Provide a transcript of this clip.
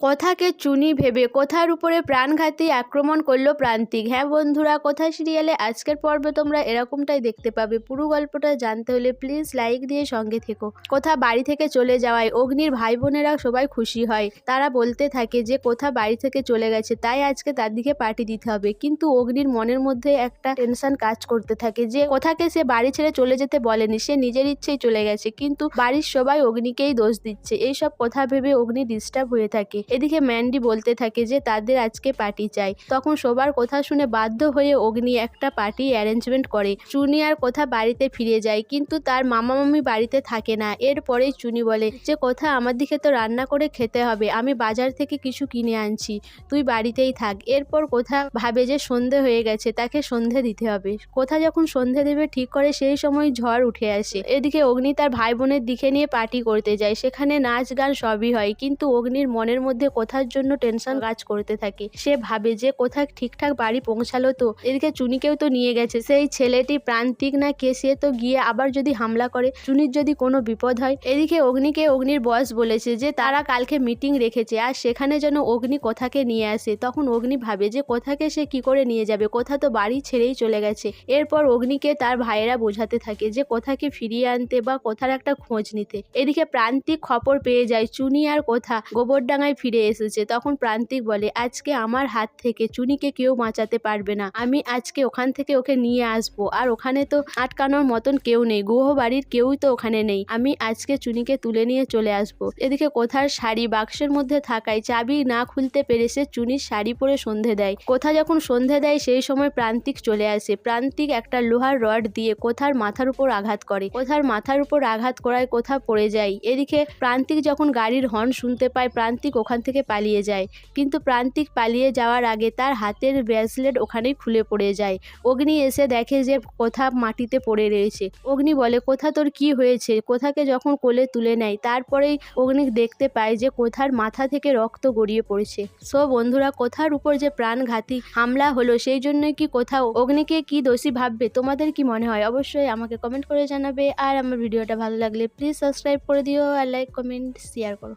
কথাকে চুনি ভেবে কথার উপরে প্রাণঘাতী আক্রমণ করল প্রান্তিক। হ্যাঁ বন্ধুরা, কথা সিরিয়ালে আজকের পর্বে তোমরা এরকমটাই দেখতে পাবে। পুরো গল্পটা জানতে হলে প্লিজ লাইক দিয়ে সঙ্গে থেকো। কোথা বাড়ি থেকে চলে যাওয়ায় অগ্নির ভাই বোনেরা সবাই খুশি হয়। তারা বলতে থাকে যে, কোথা বাড়ি থেকে চলে গেছে, তাই আজকে তার দিকে পার্টি দিতে হবে। কিন্তু অগ্নির মনের মধ্যে একটা টেনশন কাজ করতে থাকে যে, কোথাকে সে বাড়ি ছেড়ে চলে যেতে বলেনি, সে নিজের ইচ্ছেই চলে গেছে। কিন্তু বাড়ির সবাই অগ্নিকেই দোষ দিচ্ছে। এইসব কথা ভেবে অগ্নি ডিস্টার্ব হয়ে থাকে। এদিকে ম্যান্ডি বলতে থাকে যে তাদের আজকে পার্টি চাই। তখন সবার কথা শুনে বাধ্য হয়ে অগ্নি একটা পার্টি অ্যারেঞ্জমেন্ট করে। চুনি আর কোথা বাড়িতে ফিরে যায়, কিন্তু তার মামা মামি বাড়িতে থাকে না। এরপরেই চুনি বলে, যে কোথা, আমার দিকে তো রান্না করে খেতে হবে। আমি বাজার থেকে কিছু কিনে আনছি। তুই বাড়িতেই থাক। এরপর কোথা ভাবে যে সন্ধে হয়ে গেছে, তাকে সন্ধে দিতে হবে। কোথা যখন সন্ধে দেবে, ঠিক করে সেই সময় ঝড় উঠে আসে। এদিকে অগ্নি তার ভাই বোনের দিকে নিয়ে পার্টি করতে যায়। সেখানে নাচ গান সবই হয়, কিন্তু অগ্নির মনের মধ্যে কোথার জন্য টেনশন কাজ করতে থাকে। সে ভাবে যে কোথা ঠিকঠাক বাড়ি পৌঁছালো তো এদিকে চুনিকেও তো নিয়ে গেছে। সেই ছেলেটি প্রান্তিক না কে সে তো গিয়ে আবার যদি হামলা করে চুনির যদি কোনো বিপদ হয়। এদিকে অগ্নিকে অগ্নির বস বলেছে যে তারা কালকে মিটিং রেখেছে আর সেখানে যেন অগ্নি কোথাকে নিয়ে আসে। তখন অগ্নি ভাবে যে কোথাকে সে কি করে নিয়ে যাবে? কোথা তো বাড়ি ছেড়েই চলে গেছে। এরপর অগ্নিকে তার ভাইয়েরা বোঝাতে থাকে যে কোথাকে ফিরিয়ে আনতে বা কোথার একটা খোঁজ নিতে। এদিকে প্রান্তিক খবর পেয়ে যায় চুনি আর কোথা? গোবরডাঙ্গায় ফিরে এসেছে। তখন প্রান্তিক বলে, আজকে আমার হাত থেকে চুনিকে কেউ বাঁচাতে পারবে না। আমি আজকে ওখান থেকে ওকে নিয়ে আসব। আর ওখানে তো আটকানোর মতন কেউ নেই। গুহ বাড়ির কেউই তো ওখানে নেই। আমি আজকে চুনিকে তুলে নিয়ে চলে আসব। এদিকে কোথার শাড়ি বাক্সের মধ্যে থাকায় চাবি না খুলতে পেরে সে চুনির শাড়ি পরে সন্ধে দেয়। কোথা যখন সন্ধে দেয়, সেই সময় প্রান্তিক চলে আসে। প্রান্তিক একটা লোহার রড দিয়ে কোথার মাথার উপর আঘাত করে। কোথার মাথার উপর আঘাত করায় কোথা পড়ে যায়? এদিকে প্রান্তিক যখন গাড়ির হর্ন শুনতে পায়, প্রান্তিক ওখান থেকে পালিয়ে যায়। কিন্তু প্রান্তিক পালিয়ে যাওয়ার আগে তার হাতের ব্রেসলেট ওখানেই খুলে পড়ে যায়। অগ্নি এসে দেখে যে কোথা মাটিতে পড়ে রয়েছে। অগ্নি বলে, কোথা তোর কি হয়েছে? কোথাকে যখন কোলে তুলে নেয়, তারপরেই অগ্নি দেখতে পায় যে কোথার মাথা থেকে রক্ত গড়িয়ে পড়েছে। সো বন্ধুরা, কোথার উপর যে প্রাণঘাতী হামলা হলো, সেই জন্যই কি কোথাও অগ্নিকে কি দোষী ভাববে? তোমাদের কি মনে হয়? অবশ্যই আমাকে কমেন্ট করে জানাবে। আর আমার ভিডিওটা ভালো লাগলে প্লিজ সাবস্ক্রাইব করে দিও আর লাইক কমেন্ট শেয়ার করো।